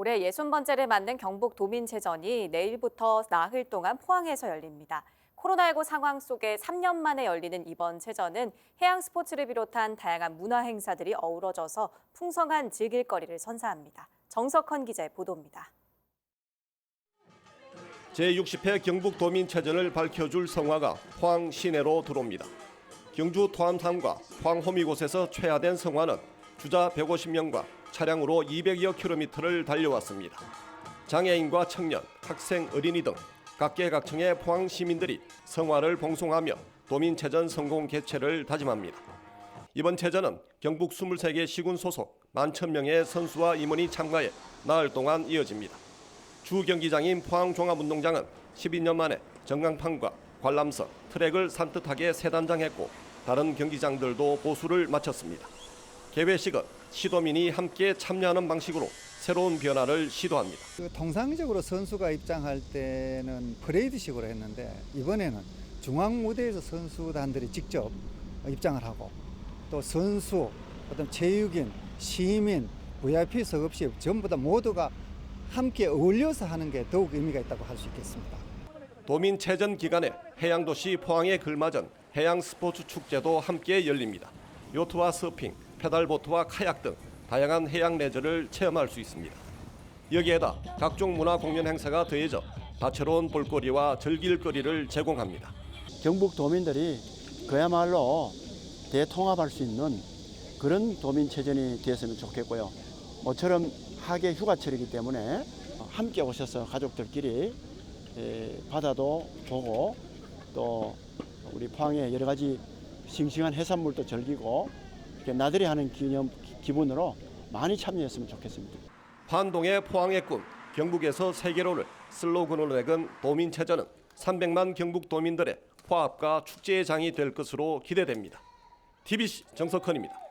올해 60번째를 맞는 경북 도민체전이 내일부터 나흘 동안 포항에서 열립니다. 코로나19 상황 속에 3년 만에 열리는 이번 체전은 해양 스포츠를 비롯한 다양한 문화 행사들이 어우러져서 풍성한 즐길거리를 선사합니다. 정석헌 기자의 보도입니다. 제60회 경북 도민체전을 밝혀줄 성화가 포항 시내로 들어옵니다. 경주 토암산과 포항 호미곶에서 최하된 성화는 주자 150명과 차량으로 200여 킬로미터를 달려왔습니다. 장애인과 청년, 학생, 어린이 등 각계각층의 포항 시민들이 성화를 봉송하며 도민체전 성공 개최를 다짐합니다. 이번 체전은 경북 23개 시군 소속 11,000명의 선수와 임원이 참가해 나흘 동안 이어집니다. 주 경기장인 포항 종합운동장은 12년 만에 전광판과 관람석, 트랙을 산뜻하게 세단장했고 다른 경기장들도 보수를 마쳤습니다. 개회식은 시도민이 함께 참여하는 방식으로 새로운 변화를 시도합니다. 그 통상적으로 선수가 입장할 때는 퍼레이드식으로 했는데 이번에는 중앙 무대에서 선수단들이 직접 입장을 하고 또 선수, 어떤 체육인, 시민, VIP석 없이 전부 다 모두가 함께 어울려서 하는 게 더욱 의미가 있다고 할 수 있겠습니다. 도민 체전 기간에 해양도시 포항에 걸맞은 해양 스포츠 축제도 함께 열립니다. 요트와 서핑, 페달보트와 카약 등 다양한 해양 레저를 체험할 수 있습니다. 여기에다 각종 문화 공연 행사가 더해져 다채로운 볼거리와 즐길거리를 제공합니다. 경북 도민들이 그야말로 대통합할 수 있는 그런 도민체전이 되었으면 좋겠고요. 모처럼 하계 휴가철이기 때문에 함께 오셔서 가족들끼리 에, 바다도 보고 또 우리 포항의 여러 가지 싱싱한 해산물도 즐기고 나들이 하는 기념 기분으로 많이 참여했으면 좋겠습니다. 환동의 포항의 꿈, 경북에서 세계로를 슬로건으로 내건 도민체전은 300만 경북 도민들의 화합과 축제의 장이 될 것으로 기대됩니다. TBC 정석헌입니다.